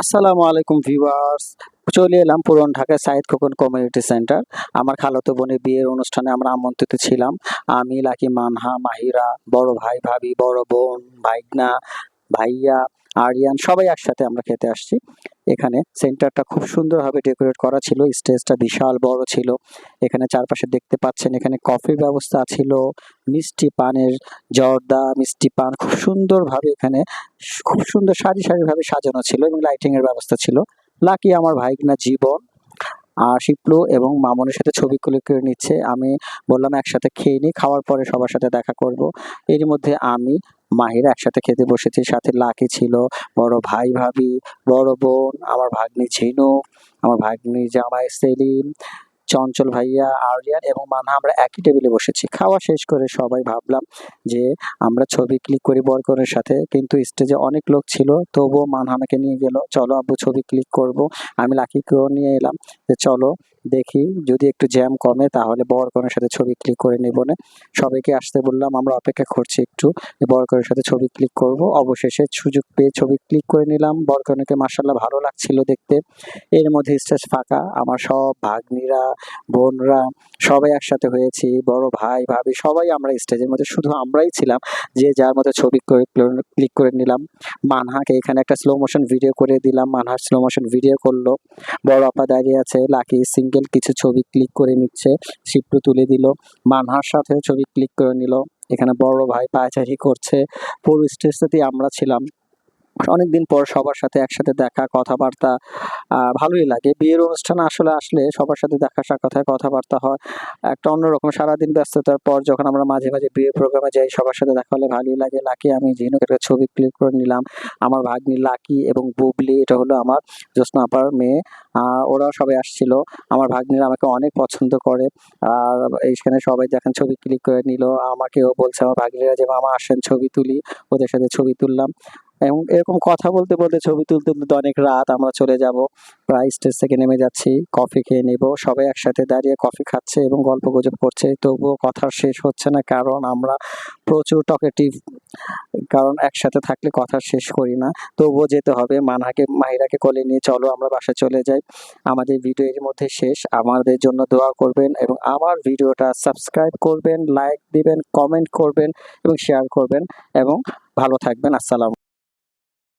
আসসালামু আলাইকুম ভিউয়ার্স। চলে এলাম পুরন ঢাকায় সাইদ খোকন কমিউনিটি সেন্টার। আমার খালাতো বোনের বিয়ের অনুষ্ঠানে আমরা আমন্ত্রিত ছিলাম। আমি লাকি মানহা, মাহিরা, বড় ভাই ভাবি, বড় বোন, ভাইগনা, ভাইয়া আরিয়ান, সবাই একসাথে আমরা খেতে আসছি। এখানে সেন্টারটা খুব সুন্দরভাবে ডেকোরেট করা ছিল, স্টেজটা বিশাল বড় ছিল। এখানে চারপাশে দেখতে পাচ্ছেন, এখানে কফির ব্যবস্থা ছিল, মিষ্টি পানের জর্দা, মিষ্টি পান খুব সুন্দরভাবে এখানে খুব সুন্দর সারি সারিভাবে সাজানো ছিল এবং লাইটিংয়ের ব্যবস্থা ছিল। লাকি আমার ভাইগনা জীবন। শিপলু এবং মামনের সাথে ছবি করে নিচ্ছে। আমি বললাম একসাথে খেয়ে নিই খাওয়ার পরে সবার সাথে দেখা করব। এর মধ্যে আমি, মাহিরা একসাথে খেতে বসেছি, সাথে লাকি ছিল, বড় ভাই ভাবি, বড় বোন, আমার ভাগ্নি ঝিনুক আমার ভাগ্নি জামাই সেলিম চঞ্চল ভাইয়া, আরিয়ান এবং মানহা আমরা একই টেবিলে বসেছি। খাওয়া শেষ করে সবাই ভাবলাম যে আমরা ছবি ক্লিক করি বরকনের সাথে, কিন্তু স্টেজে অনেক লোক ছিল, তবুও মানহা আমাকে নিয়ে গেল, চলো আব্বু, ছবি ক্লিক করব। আমি লাকিকেও নিয়ে এলাম যে, চলো দেখি, যদি একটু জ্যাম কমে তাহলে বরকনের সাথে ছবি ক্লিক করে নেব না। সবাইকে আসতে বললাম, আমরা অপেক্ষা করছি একটু। বরকনের সাথে ছবি ক্লিক করব। অবশেষে সুযোগ পেয়ে ছবি ক্লিক করে নিলাম। বরকনেকে মার্শাল্লাহ ভালো লাগছিল দেখতে। এর মধ্যে স্টেজ ফাঁকা। আমার সব ভাগ্নিরা, বোনরা সবাই একসাথে হয়েছি। বড় ভাই, ভাবি, সবাই আমরা স্টেজের মধ্যে। শুধু আমরাই ছিলাম। যে যার মতো ছবি ক্লিক করে নিলাম। মানহাকে এখানে একটা স্লো মোশন ভিডিও করে দিলাম। মানহার স্লো মোশন ভিডিও করল। বড় আপা দাঁড়িয়ে আছে। লাকি সিঙ্গেল কিছু ছবি ক্লিক করে নিচ্ছে শিপটু তুলে দিল। মানহার সাথে ছবি ক্লিক করে নিল। এখানে বড় ভাই পায়চারি করছে। পুরো স্টেজটাতেই আমরা ছিলাম। অনেকদিন পর সবার সাথে একসাথে দেখা, কথাবার্তা ভালোই লাগে। বিয়ের অনুষ্ঠান আসলে আসলে সবার সাথে দেখা, সাক্ষাৎ হয়, কথাবার্তা হয়। একটা অন্যরকম সারাদিন ব্যস্ততার পর যখন আমরা মাঝে মাঝে বিয়ের প্রোগ্রামে যাই, সবার সাথে দেখা হলে ভালোই লাগে। লাকি আমি ঝিনুকের একটা ছবি ক্লিক করে নিলাম। আমার ভাগ্নি লাকি এবং বুবলি, এটা হলো আমার জ্যোৎস্না আপার মেয়ে। ওরা সবাই আসছিল। আমার ভাগ্নিরা আমাকে অনেক পছন্দ করে। আর এইখানে সবাই দেখেন ছবি ক্লিক করে নিল। আমাকেও বলছে, আমার ভাগ্নিরা যে মামা আসেন, ছবি তুলি। ওদের সাথে ছবি তুললাম। এবং এরকম কথা বলতে বলতে ছবি তুলতে তুলতে অনেক রাত, আমরা চলে যাব। প্রায় স্টেজ থেকে নেমে যাচ্ছি কফি খেয়ে নেব। সবাই একসাথে দাঁড়িয়ে কফি খাচ্ছে এবং গল্প গুজব করছে। তবুও কথা শেষ হচ্ছে না, কারণ আমরা প্রচুর টকেটিভ কারণ একসাথে থাকলে কথা শেষ করি না। তবুও যেতে হবে। মানহাকে, মাহিরাকে কোলে নিয়ে চলো, আমরা বাসায় চলে যাই। আমাদের ভিডিও এর মধ্যে শেষ। আমাদের জন্য দোয়া করবেন এবং আমার ভিডিওটা সাবস্ক্রাইব করবেন লাইক দিবেন কমেন্ট করবেন এবং শেয়ার করবেন। এবং ভালো থাকবেন। আসসালাম